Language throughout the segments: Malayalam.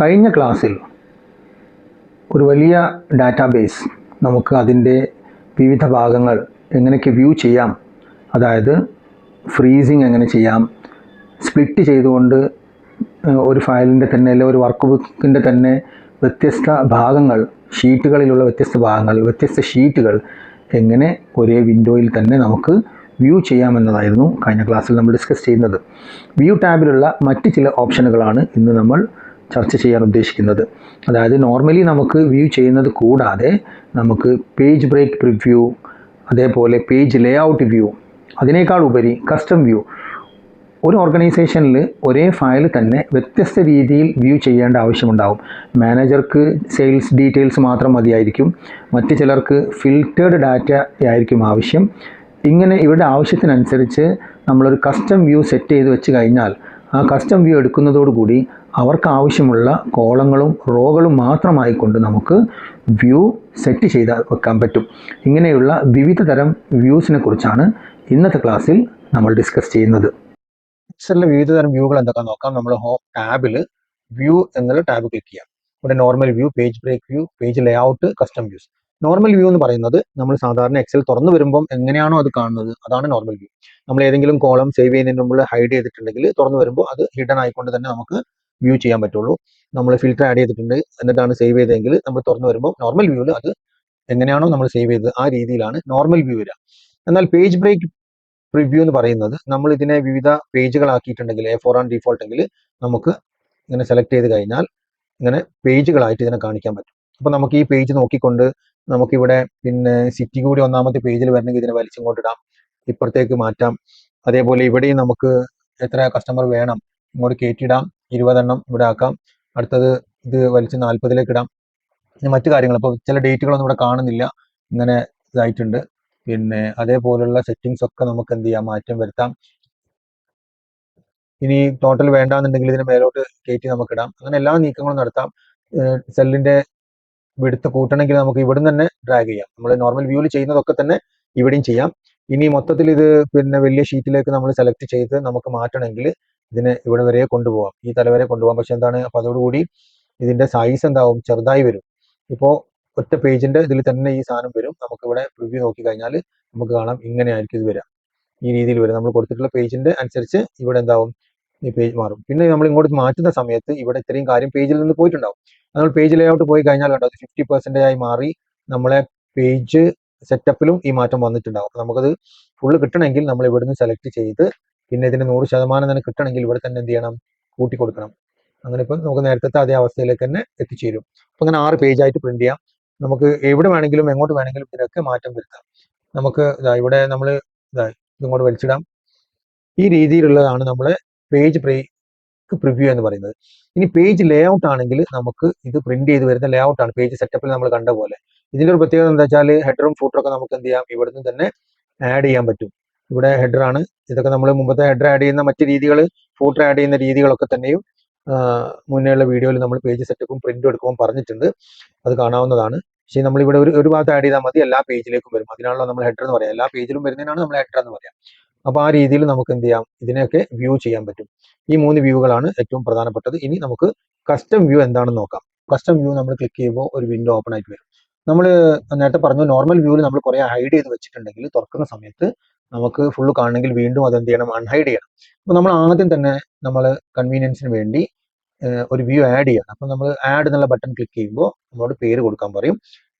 കഴിഞ്ഞ ക്ലാസ്സിൽ ഒരു വലിയ ഡാറ്റാബേസ് നമുക്ക് അതിന്റെ വിവിധ ഭാഗങ്ങൾ എങ്ങനെയൊക്കെ വ്യൂ ചെയ്യാം അതായത് ഫ്രീസിങ് എങ്ങനെ ചെയ്യാം സ്പ്ലിറ്റ് ചെയ്തുകൊണ്ട് ഒരു ഫയലിന്റെ തന്നെ അല്ലെങ്കിൽ ഒരു വർക്ക് ബുക്കിന്റെ തന്നെ വ്യത്യസ്ത ഭാഗങ്ങൾ ഷീറ്റുകളിലുള്ള വ്യത്യസ്ത ഭാഗങ്ങൾ വ്യത്യസ്ത ഷീറ്റുകൾ എങ്ങനെ ഒരേ വിൻഡോയിൽ തന്നെ നമുക്ക് വ്യൂ ചെയ്യാമെന്നതായിരുന്നു കഴിഞ്ഞ ക്ലാസ്സിൽ നമ്മൾ ഡിസ്കസ് ചെയ്യുന്നത്. വ്യൂ ടാബിലുള്ള മറ്റ് ചില ഓപ്ഷനുകളാണ് ഇന്ന് നമ്മൾ ചർച്ച ചെയ്യാൻ ഉദ്ദേശിക്കുന്നത്. അതായത് നോർമലി നമുക്ക് വ്യൂ ചെയ്യുന്നത് കൂടാതെ നമുക്ക് പേജ് ബ്രേക്ക് റിവ്യൂ അതേപോലെ പേജ് ലേഔട്ട് വ്യൂ അതിനേക്കാൾ ഉപരി കസ്റ്റം വ്യൂ ഒരു ഓർഗനൈസേഷനിൽ ഒരേ ഫയൽ തന്നെ വ്യത്യസ്ത രീതിയിൽ വ്യൂ ചെയ്യേണ്ട ആവശ്യമുണ്ടാവും. മാനേജർക്ക് സെയിൽസ് ഡീറ്റെയിൽസ് മാത്രം മതിയായിരിക്കും. മറ്റ് ചിലർക്ക് ഫിൽറ്റേർഡ് ഡാറ്റ ആയിരിക്കും ആവശ്യം. ഇങ്ങനെ ഇവരുടെ ആവശ്യത്തിനനുസരിച്ച് നമ്മളൊരു കസ്റ്റം വ്യൂ സെറ്റ് ചെയ്ത് വെച്ച് കഴിഞ്ഞാൽ ആ കസ്റ്റം വ്യൂ എടുക്കുന്നതോടുകൂടി അവർക്ക് ആവശ്യമുള്ള കോളങ്ങളും റോകളും മാത്രമായിക്കൊണ്ട് നമുക്ക് വ്യൂ സെറ്റ് ചെയ്ത് വെക്കാൻ പറ്റും. ഇങ്ങനെയുള്ള വിവിധ തരം വ്യൂസിനെ കുറിച്ചാണ് ഇന്നത്തെ ക്ലാസ്സിൽ നമ്മൾ ഡിസ്കസ് ചെയ്യുന്നത്. എക്സലിലെ വിവിധ തരം വ്യൂകൾ എന്തൊക്കെ നോക്കാം. നമ്മൾ ഹോം ടാബിൽ വ്യൂ എന്നുള്ള ടാബ് ക്ലിക്ക് ചെയ്യാം. ഇവിടെ normal view page break view page layout custom views normal view എന്ന് പറയുന്നത് നമ്മൾ സാധാരണ എക്സൽ തുറന്നു വരുമ്പം എങ്ങനെയാണോ അത് കാണുന്നത് അതാണ് നോർമൽ വ്യൂ നമ്മൾ ഏതെങ്കിലും കോളം സേവ് ചെയ്യുന്നതിന് മുമ്പ് ഹൈഡ് ചെയ്തിട്ടുണ്ടെങ്കിൽ തുറന്നു വരുമ്പോൾ അത് ഹിഡൻ ആയിക്കൊണ്ട് തന്നെ നമുക്ക് വ്യൂ ചെയ്യാൻ പറ്റുള്ളൂ. നമ്മൾ ഫിൽറ്റർ ആഡ് ചെയ്തിട്ടുണ്ട്. എന്നിട്ടാണ് സേവ് ചെയ്തതെങ്കിൽ നമ്മൾ തുറന്നു വരുമ്പോൾ നോർമൽ വ്യൂവിൽ അത് എങ്ങനെയാണോ നമ്മൾ സേവ് ചെയ്തത് ആ രീതിയിലാണ് നോർമൽ വ്യൂ വരിക. എന്നാൽ പേജ് ബ്രേക്ക് പ്രിവ്യൂ എന്ന് പറയുന്നത് നമ്മൾ ഇതിനെ വിവിധ പേജുകളാക്കിയിട്ടുണ്ടെങ്കിൽ എ ഫോർ ആൺ ഡീഫോൾട്ട് എങ്കിൽ നമുക്ക് ഇങ്ങനെ സെലക്ട് ചെയ്ത് കഴിഞ്ഞാൽ ഇങ്ങനെ പേജുകളായിട്ട് ഇതിനെ കാണിക്കാൻ പറ്റും. അപ്പോൾ നമുക്ക് ഈ പേജ് നോക്കിക്കൊണ്ട് നമുക്കിവിടെ പിന്നെ സിറ്റി കൂടി ഒന്നാമത്തെ പേജിൽ വരണമെങ്കിൽ ഇതിനെ വലിച്ചും ഇടാം. ഇപ്പുറത്തേക്ക് മാറ്റാം. അതേപോലെ ഇവിടെയും നമുക്ക് എത്ര കസ്റ്റമർ വേണം? ഇങ്ങോട്ട് കയറ്റിയിടാം ഇരുപതെണ്ണം ഇവിടെ ആക്കാം. അടുത്തത് ഇത് വലിച്ച് നാൽപ്പതിലേക്ക് ഇടാം. പിന്നെ മറ്റു കാര്യങ്ങൾ. ഇപ്പോൾ ചില ഡേറ്റുകളൊന്നും ഇവിടെ കാണുന്നില്ല. ഇങ്ങനെ ഇതായിട്ടുണ്ട്. പിന്നെ അതേപോലുള്ള സെറ്റിങ്സ് ഒക്കെ നമുക്ക് എന്ത് ചെയ്യാം? മാറ്റം വരുത്താം. ഇനി ടോട്ടൽ വേണ്ടാന്നുണ്ടെങ്കിൽ ഇതിന് മേലോട്ട് കയറ്റി നമുക്ക് ഇടാം. അങ്ങനെ എല്ലാ നീക്കങ്ങളും നടത്താം. സെല്ലിന്റെ വിടുത്ത് കൂട്ടണമെങ്കിൽ നമുക്ക് ഇവിടുന്ന് തന്നെ ഡ്രാഗ് ചെയ്യാം. നമ്മൾ നോർമൽ വ്യൂവിൽ ചെയ്യുന്നതൊക്കെ തന്നെ ഇവിടെയും ചെയ്യാം. ഇനി മൊത്തത്തിൽ ഇത് പിന്നെ വലിയ ഷീറ്റിലേക്ക് നമ്മൾ സെലക്ട് ചെയ്ത് നമുക്ക് മാറ്റണമെങ്കിൽ ഇതിനെ ഇവിടെ വരെ കൊണ്ടുപോകാം ഈ തലവരെ കൊണ്ടുപോകാം പക്ഷെ എന്താണ്? അപ്പൊ അതോടുകൂടി ഇതിന്റെ സൈസ് എന്താവും? ചെറുതായി വരും. ഇപ്പോ ഒറ്റ പേജിന്റെ ഇതിൽ തന്നെ ഈ സാധനം വരും. നമുക്ക് ഇവിടെ പ്രിവ്യൂ നോക്കി കഴിഞ്ഞാൽ നമുക്ക് കാണാം ഇങ്ങനെ ആയിരിക്കും ഇത് വരിക. ഈ രീതിയിൽ വരും. നമ്മൾ കൊടുത്തിട്ടുള്ള പേജിന്റെ അനുസരിച്ച് ഇവിടെ എന്താവും? ഈ പേജ് മാറും. പിന്നെ നമ്മൾ ഇങ്ങോട്ട് മാറ്റുന്ന സമയത്ത് ഇവിടെ ഇത്രയും കാര്യം പേജിൽ നിന്ന് പോയിട്ടുണ്ടാവും. നമ്മൾ പേജ് ലേഔട്ട് പോയി കഴിഞ്ഞാൽ കണ്ടോ? അത് ഫിഫ്റ്റി പെർസെന്റേജ് ആയി മാറി നമ്മളെ പേജ് സെറ്റപ്പിലും ഈ മാറ്റം വന്നിട്ടുണ്ടാവും. നമുക്കത് ഫുള്ള് കിട്ടണമെങ്കിൽ നമ്മൾ ഇവിടുന്ന് സെലക്ട് ചെയ്ത് പിന്നെ ഇതിന് നൂറ് ശതമാനം തന്നെ കിട്ടണമെങ്കിൽ ഇവിടെ തന്നെ എന്ത് ചെയ്യണം? കൂട്ടി കൊടുക്കണം അങ്ങനെ ഇപ്പം നമുക്ക് നേരത്തെ അതേ അവസ്ഥയിലേക്ക് തന്നെ എത്തിച്ചേരും. അപ്പൊ അങ്ങനെ ആറ് പേജ് ആയിട്ട് പ്രിന്റ് ചെയ്യാം. നമുക്ക് എവിടെ വേണമെങ്കിലും എങ്ങോട്ട് വേണമെങ്കിലും ഇതിനൊക്കെ മാറ്റം വരുത്താം. നമുക്ക് ഇതാ ഇവിടെ നമ്മൾ ഇതാ ഇങ്ങോട്ട് വലിച്ചിടാം. ഈ രീതിയിലുള്ളതാണ് നമ്മൾ പേജ് ബ്രേക്ക് പ്രിവ്യൂ എന്ന് പറയുന്നത്. ഇനി പേജ് ലേഔട്ട് ആണെങ്കിൽ നമുക്ക് ഇത് പ്രിന്റ് ചെയ്ത് വരുന്ന ലേഔട്ട് ആണ്. പേജ് സെറ്റപ്പിൽ നമ്മൾ കണ്ട പോലെ. ഇതിന്റെ ഒരു പ്രത്യേകത എന്താ വെച്ചാൽ ഹെഡറും ഫൂട്ടറും ഒക്കെ നമുക്ക് എന്ത് ചെയ്യാം? ഇവിടുന്ന് തന്നെ ആഡ് ചെയ്യാൻ പറ്റും. ഇവിടെ ഹെഡറാണ് ഇതൊക്കെ നമ്മൾ മുമ്പത്തെ ഹെഡർ ആഡ് ചെയ്യുന്ന മറ്റ് രീതികൾ ഫൂട്ടർ ആഡ് ചെയ്യുന്ന രീതികളൊക്കെ തന്നെയും മുന്നേയുള്ള വീഡിയോയിൽ നമ്മൾ പേജ് സെറ്റപ്പും പ്രിന്റും എടുക്കുമ്പോൾ പറഞ്ഞിട്ടുണ്ട്. അത് കാണാവുന്നതാണ്. പക്ഷേ നമ്മൾ ഇവിടെ ഒരു ഒരു ഭാഗത്ത് ആഡ് ചെയ്താൽ മതി എല്ലാ പേജിലേക്കും വരും. അതിനാണല്ലോ നമ്മൾ ഹെഡർ എന്ന് പറയാം. എല്ലാ പേജിലും വരുന്നതിനാണ് നമ്മൾ ഹെഡർ എന്ന് പറയാം. അപ്പോൾ ആ രീതിയിൽ നമുക്ക് എന്ത് ചെയ്യാം? ഇതിനെയൊക്കെ വ്യൂ ചെയ്യാൻ പറ്റും. ഈ മൂന്ന് വ്യൂകളാണ് ഏറ്റവും പ്രധാനപ്പെട്ടത്. ഇനി നമുക്ക് കസ്റ്റം വ്യൂ എന്താണെന്ന് നോക്കാം. കസ്റ്റം വ്യൂ നമ്മൾ ക്ലിക്ക് ചെയ്യുമ്പോൾ ഒരു വിൻഡോ ഓപ്പൺ ആയിട്ട് വരും. നമ്മൾ നേരത്തെ പറഞ്ഞു നോർമൽ വ്യൂവിൽ നമ്മൾ കുറേ ഹൈഡ് ചെയ്ത് വെച്ചിട്ടുണ്ടെങ്കിൽ തുറക്കുന്ന സമയത്ത് നമുക്ക് ഫുള്ള് കാണണമെങ്കിൽ വീണ്ടും അത് എന്ത് ചെയ്യണം അൺഹൈഡ് ചെയ്യണം. അപ്പോൾ നമ്മൾ ആദ്യം തന്നെ നമ്മൾ കൺവീനിയൻസിന് വേണ്ടി ഒരു വ്യൂ ആഡ് ചെയ്യണം. അപ്പം നമ്മൾ ആഡ് എന്നുള്ള ബട്ടൺ ക്ലിക്ക് ചെയ്യുമ്പോൾ നമ്മളോട് പേര് കൊടുക്കാൻ പറയും.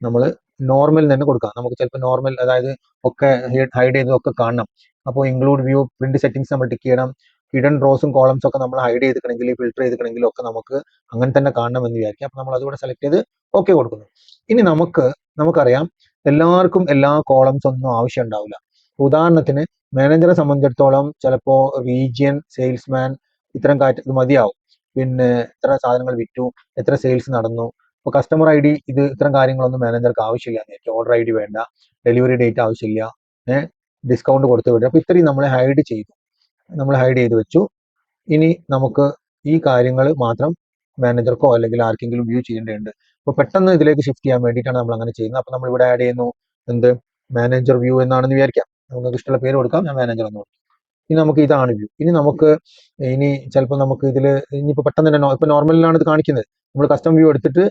നമ്മൾ നോർമൽ തന്നെ കൊടുക്കാം. നമുക്ക് ചിലപ്പോൾ നോർമൽ അതായത് ഒക്കെ ഹൈഡ് ചെയ്തതൊക്കെ കാണണം. അപ്പോൾ ഇൻക്ലൂഡ് വ്യൂ പ്രിന്റ് സെറ്റിംഗ്സ് നമ്മൾ ടിക്ക് ചെയ്യണം. ഹിഡൻ റോസും കോളംസ് ഒക്കെ നമ്മൾ ഹൈഡ് ചെയ്തിട്ടുണ്ടെങ്കിൽ ഫിൽറ്റർ ചെയ്തിട്ടുണ്ടെങ്കിൽ ഒക്കെ നമുക്ക് അങ്ങനെ തന്നെ കാണണം എന്ന് വിചാരിക്കാം അപ്പോൾ നമ്മൾ അതുകൂടെ സെലക്ട് ചെയ്ത് ഓക്കെ കൊടുക്കുന്നു. ഇനി നമുക്ക് നമുക്കറിയാം എല്ലാവർക്കും എല്ലാ കോളംസ് ഒന്നും ആവശ്യം ഉണ്ടാവില്ല. ഉദാഹരണത്തിന് മാനേജറെ സംബന്ധിച്ചിടത്തോളം ചിലപ്പോ റീജിയൻ സെയിൽസ്മാൻ ഇത്തരം കാറ്റ് ഇത് മതിയാവും. പിന്നെ എത്ര സാധനങ്ങൾ വിറ്റു എത്ര സെയിൽസ് നടന്നു. ഇപ്പോൾ കസ്റ്റമർ ഐ ഡി ഇത് ഇത്തരം കാര്യങ്ങളൊന്നും മാനേജർക്ക് ആവശ്യമില്ല. ഓർഡർ ഐ ഡി വേണ്ട. ഡെലിവറി ഡേറ്റ് ആവശ്യമില്ല. ഡിസ്കൗണ്ട് കൊടുത്തു വിടുക. അപ്പോൾ ഇത്രയും നമ്മളെ ഹൈഡ് ചെയ്തു. നമ്മൾ ഹൈഡ് ചെയ്ത് വെച്ചു. ഇനി നമുക്ക് ഈ കാര്യങ്ങൾ മാത്രം മാനേജർക്കോ അല്ലെങ്കിൽ ആർക്കെങ്കിലും വ്യൂ ചെയ്യേണ്ടതുണ്ട്. അപ്പോൾ പെട്ടെന്ന് ഇതിലേക്ക് ഷിഫ്റ്റ് ചെയ്യാൻ വേണ്ടിയിട്ടാണ് നമ്മൾ അങ്ങനെ ചെയ്യുന്നത്. അപ്പോൾ നമ്മൾ ഇവിടെ ആഡ് ചെയ്യുന്നു. എന്ത്? മാനേജർ വ്യൂ എന്നാണെന്ന് വിചാരിക്കാം. നമുക്ക് ഇഷ്ടമുള്ള പേര് കൊടുക്കാം. ഞാൻ മാനേജർ എന്ന് കൊടുക്കും. ഇനി നമുക്ക് ഇതാണ് വ്യൂ ഇനി നമുക്ക് ഇനി ചിലപ്പോൾ നമുക്ക് ഇതിൽ ഇനിയിപ്പോൾ പെട്ടെന്ന് തന്നെ ഇപ്പോൾ ഇപ്പൊ നോർമലിലാണ് ഇത് കാണിക്കുന്നത്. നമ്മൾ കസ്റ്റം വ്യൂ എടുത്തിട്ട്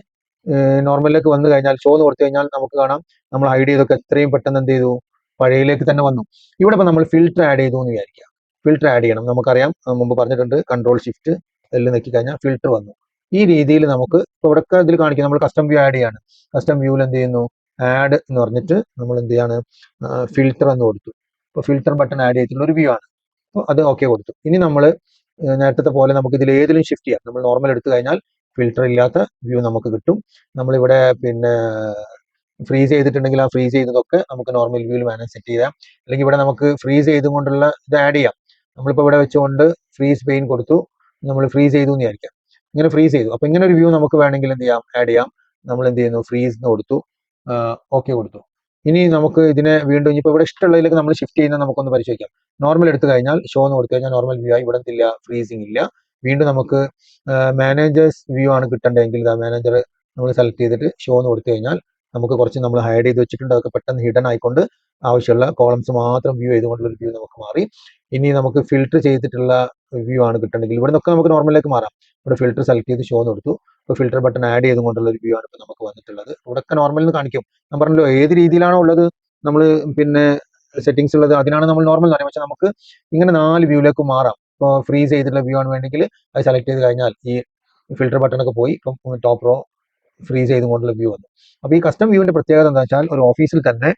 നോർമലിലേക്ക് വന്നു കഴിഞ്ഞാൽ ഷോ എന്ന് കൊടുത്തു കഴിഞ്ഞാൽ നമുക്ക് കാണാം. നമ്മൾ ഹൈഡ് ചെയ്തൊക്കെ എത്രയും പെട്ടെന്ന് എന്ത് ചെയ്തു? പഴയയിലേക്ക് തന്നെ വന്നു. ഇവിടെ ഇപ്പൊ നമ്മൾ ഫിൽറ്റർ ആഡ് ചെയ്തു എന്ന് വിചാരിക്കുക ഫിൽറ്റർ ആഡ് ചെയ്യണം. നമുക്കറിയാം മുമ്പ് പറഞ്ഞിട്ടുണ്ട് കൺട്രോൾ ഷിഫ്റ്റ് എല്ലാം നെക്കി കഴിഞ്ഞാൽ ഫിൽറ്റർ വന്നു. ഈ രീതിയിൽ നമുക്ക് ഇപ്പോൾ ഇവിടെ ഇതിൽ കാണിക്കും. നമ്മൾ കസ്റ്റം വ്യൂ ആഡ് ചെയ്യാണ്. കസ്റ്റം വ്യൂവിൽ എന്ത് ചെയ്യുന്നു? ആഡ് എന്ന് പറഞ്ഞിട്ട് നമ്മൾ എന്ത് ചെയ്യാണ്? ഫിൽറ്റർ എന്ന് കൊടുത്തു. ഇപ്പോൾ ഫിൽറ്റർ ബട്ടൺ ആഡ് ചെയ്തിട്ടുള്ള ഒരു വ്യൂ ആണ്. അപ്പോൾ അത് ഓക്കെ കൊടുത്തു. ഇനി നമ്മൾ നേരത്തെ പോലെ നമുക്ക് ഇതിൽ ഏതിലും ഷിഫ്റ്റ് ചെയ്യാം. നമ്മൾ നോർമൽ എടുത്തു കഴിഞ്ഞാൽ ഫിൽറ്റർ ഇല്ലാത്ത വ്യൂ നമുക്ക് കിട്ടും. നമ്മളിവിടെ പിന്നെ ഫ്രീസ് ചെയ്തിട്ടുണ്ടെങ്കിൽ ആ ഫ്രീസ് ചെയ്തതൊക്കെ നമുക്ക് നോർമൽ വ്യൂവിൽ വേണം സെറ്റ് ചെയ്യാം. അല്ലെങ്കിൽ ഇവിടെ നമുക്ക് ഫ്രീസ് ചെയ്തുകൊണ്ടുള്ള ഇത് ആഡ് ചെയ്യാം. നമ്മളിപ്പോൾ ഇവിടെ വെച്ചുകൊണ്ട് ഫ്രീസ് പെയിൻ കൊടുത്തു. നമ്മൾ ഫ്രീസ് ചെയ്തു എന്ന് വിചാരിക്കാം. ഇങ്ങനെ ഫ്രീസ് ചെയ്തു. അപ്പൊ ഇങ്ങനെ ഒരു വ്യൂ നമുക്ക് വേണമെങ്കിൽ എന്ത് ചെയ്യാം? ആഡ് ചെയ്യാം. നമ്മൾ എന്ത് ചെയ്യുന്നു? ഫ്രീസ് എന്ന് കൊടുത്തു. ഓക്കെ കൊടുത്തു. ഇനി നമുക്ക് ഇതിനെ വീണ്ടും ഇനിയിപ്പോൾ ഇവിടെ ഇഷ്ടമുള്ളതിലേക്ക് നമ്മൾ ഷിഫ്റ്റ് ചെയ്യുന്നത് നമുക്കൊന്ന് പരിശോധിക്കാം. നോർമൽ എടുത്തു കഴിഞ്ഞാൽ ഷോ എന്ന് കൊടുത്തു കഴിഞ്ഞാൽ നോർമൽ വ്യൂ ആയി. ഇവിടെ ഇല്ല? ഫ്രീസിങ് ഇല്ല. വീണ്ടും നമുക്ക് മാനേജേഴ്സ് വ്യൂ ആണ് കിട്ടേണ്ടതെങ്കിൽ ഇതാ മാനേജർ നമ്മൾ സെലക്ട് ചെയ്തിട്ട് ഷോ എന്ന് കൊടുത്തു കഴിഞ്ഞാൽ നമുക്ക് കുറച്ച് നമ്മൾ ഹൈഡ് ചെയ്ത് വെച്ചിട്ടുണ്ട്. അതൊക്കെ പെട്ടെന്ന് ഹിഡൻ ആയിക്കൊണ്ട് ആവശ്യമുള്ള കോളംസ് മാത്രം വ്യൂ ചെയ്തുകൊണ്ടുള്ള ഒരു വ്യൂ നമുക്ക് മാറി. ഇനി നമുക്ക് ഫിൽറ്റർ ചെയ്തിട്ടുള്ള വ്യൂ ആണ് കിട്ടണമെങ്കിൽ ഇവിടെ നിന്നൊക്കെ നമുക്ക് നോർമലിലേക്ക് മാറാം. ഇവിടെ ഫിൽറ്റർ സെലക്ട് ചെയ്ത് ഷോ കൊടുത്തു. ഇപ്പോൾ ഫിൽറ്റർ ബട്ടൺ ആഡ് ചെയ്തുകൊണ്ടുള്ള ഒരു വ്യൂ ആണ് ഇപ്പോൾ നമുക്ക് വന്നിട്ടുള്ളത്. ഇവിടെയൊക്കെ നോർമൽ എന്ന് കാണിക്കും. ഞാൻ പറഞ്ഞല്ലോ ഏത് രീതിയിലാണോ ഉള്ളത് നമ്മൾ പിന്നെ സെറ്റിംഗ്സ് ഉള്ളത് അതിനാണ് നമ്മൾ നോർമൽ എന്ന് പറയുന്നത്. പക്ഷെ നമുക്ക് ഇങ്ങനെ നാല് വ്യൂയിലേക്ക് മാറാം. ഇപ്പോൾ ഫ്രീസ് ചെയ്തിട്ടുള്ള വ്യൂ ആണ് വേണമെങ്കിൽ അത് സെലക്ട് ചെയ്ത് കഴിഞ്ഞാൽ ഈ ഫിൽറ്റർ ബട്ടൺ ഒക്കെ പോയി. ഇപ്പം ടോപ്പ് റോ ഫ്രീസ് ചെയ്തുകൊണ്ടുള്ള വ്യൂ വന്നു. അപ്പോൾ ഈ കസ്റ്റം വ്യൂവിന്റെ പ്രത്യേകത എന്താ വെച്ചാൽ ഒരു ഓഫീസിൽ തന്നെ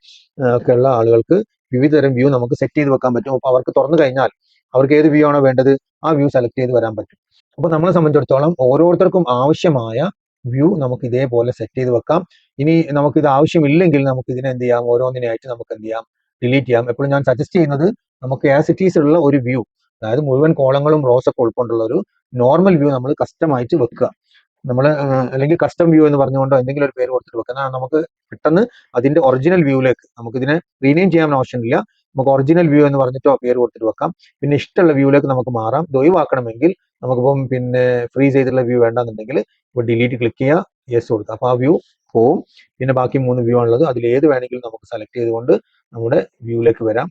ഒക്കെ ഉള്ള ആളുകൾക്ക് വിവിധ തരം വ്യൂ നമുക്ക് സെറ്റ് ചെയ്ത് വെക്കാൻ പറ്റും. അപ്പോൾ അവർക്ക് തുറന്നു കഴിഞ്ഞാൽ അവർക്ക് ഏത് വ്യൂ ആണോ വേണ്ടത് ആ വ്യൂ സെലക്ട് ചെയ്ത് വരാൻ പറ്റും. അപ്പോൾ നമ്മളെ സംബന്ധിച്ചിടത്തോളം ഓരോരുത്തർക്കും ആവശ്യമായ വ്യൂ നമുക്ക് ഇതേപോലെ സെറ്റ് ചെയ്ത് വെക്കാം. ഇനി നമുക്ക് ഇത് ആവശ്യമില്ലെങ്കിൽ നമുക്ക് ഇതിനെ എന്ത് ചെയ്യാം? ഓരോന്നിനായിട്ട് നമുക്ക് എന്ത് ചെയ്യാം? ഡിലീറ്റ് ചെയ്യാം. എപ്പോഴും ഞാൻ സജസ്റ്റ് ചെയ്യുന്നത് നമുക്ക് ആസ് ഇറ്റ് ഉള്ള ഒരു വ്യൂ അതായത് മുഴുവൻ കോളങ്ങളും റോസ് ഒക്കെ ഉൾക്കൊണ്ടുള്ള ഒരു നോർമൽ വ്യൂ നമ്മൾ കസ്റ്റമായിട്ട് വെക്കുക. നമ്മൾ അല്ലെങ്കിൽ കസ്റ്റം വ്യൂ എന്ന് പറഞ്ഞുകൊണ്ടോ എന്തെങ്കിലും ഒരു പേര് കൊടുത്തിട്ട് വെക്കുന്ന നമുക്ക് പെട്ടെന്ന് അതിന്റെ ഒറിജിനൽ വ്യൂവിലേക്ക് നമുക്ക് ഇതിനെ റീനെയിം ചെയ്യാൻ ആവശ്യമില്ല നമുക്ക് ഒറിജിനൽ വ്യൂ എന്ന് പറഞ്ഞിട്ടോ പേര് കൊടുത്തിട്ട് വെക്കാം. പിന്നെ ഇഷ്ടമുള്ള വ്യൂവിലേക്ക് നമുക്ക് മാറാം. ഇത് ഒഴിവാക്കണമെങ്കിൽ നമുക്കിപ്പം പിന്നെ ഫ്രീ ചെയ്തിട്ടുള്ള വ്യൂ വേണ്ടെന്നുണ്ടെങ്കിൽ ഇപ്പോൾ ഡിലീറ്റ് ക്ലിക്ക് ചെയ്യുക യെസ് കൊടുക്കുക. അപ്പോൾ ആ വ്യൂ പോവും. പിന്നെ ബാക്കി മൂന്ന് വ്യൂ ആണുള്ളത്. അതിൽ ഏത് വേണമെങ്കിലും നമുക്ക് സെലക്ട് ചെയ്തുകൊണ്ട് നമ്മുടെ വ്യൂവിലേക്ക് വരാം.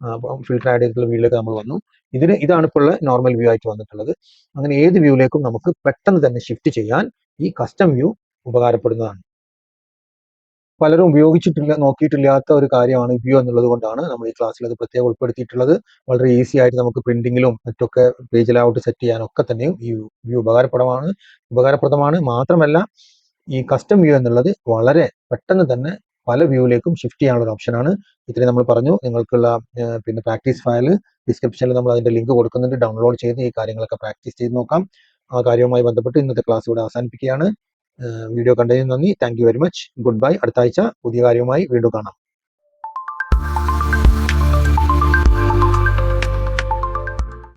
അപ്പം ഫിൽറ്റർ ആഡ് ചെയ്തിട്ടുള്ള വ്യൂയിലേക്ക് നമ്മൾ വന്നു. ഇതിന് ഇതാണ് ഇപ്പോൾ നോർമൽ വ്യൂ ആയിട്ട് വന്നിട്ടുള്ളത്. അങ്ങനെ ഏത് വ്യൂയിലേക്കും നമുക്ക് പെട്ടെന്ന് തന്നെ ഷിഫ്റ്റ് ചെയ്യാൻ ഈ കസ്റ്റം വ്യൂ ഉപകാരപ്പെടുന്നതാണ്. പലരും ഉപയോഗിച്ചിട്ടില്ല നോക്കിയിട്ടില്ലാത്ത ഒരു കാര്യമാണ് വ്യൂ എന്നുള്ളത് കൊണ്ടാണ് നമ്മൾ ഈ ക്ലാസ്സിൽ അത് പ്രത്യേകം ഉൾപ്പെടുത്തിയിട്ടുള്ളത്. വളരെ ഈസി ആയിട്ട് നമുക്ക് പ്രിന്റിങ്ങിലും മറ്റൊക്കെ പേജ് ഔട്ട് സെറ്റ് ചെയ്യാനൊക്കെ തന്നെയും ഈ വ്യൂ ഉപകാരപ്രദമാണ് ഉപകാരപ്രദമാണ്. മാത്രമല്ല ഈ കസ്റ്റം വ്യൂ എന്നുള്ളത് വളരെ പെട്ടെന്ന് തന്നെ പല വ്യൂവിലേക്കും ഷിഫ്റ്റ് ചെയ്യാനുള്ള ഒരു ഓപ്ഷനാണ് ഇത്രയും നമ്മൾ പറഞ്ഞു. നിങ്ങൾക്കുള്ള പിന്നെ പ്രാക്ടീസ് ഫയൽ ഡിസ്ക്രിപ്ഷനിൽ നമ്മൾ അതിന്റെ ലിങ്ക് കൊടുക്കുന്നുണ്ട്. ഡൗൺലോഡ് ചെയ്ത് ഈ കാര്യങ്ങളൊക്കെ പ്രാക്ടീസ് ചെയ്ത് നോക്കാം. ആ കാര്യവുമായി ബന്ധപ്പെട്ട് ഇന്നത്തെ ക്ലാസ് ഇവിടെ അവസാനിപ്പിക്കുകയാണ്. വീഡിയോ കണ്ടതിന് നന്ദി. Thank very much good bye അടുത്ത ആഴ്ച പുതിയ കാര്യവുമായി വീണ്ടും കാണാം.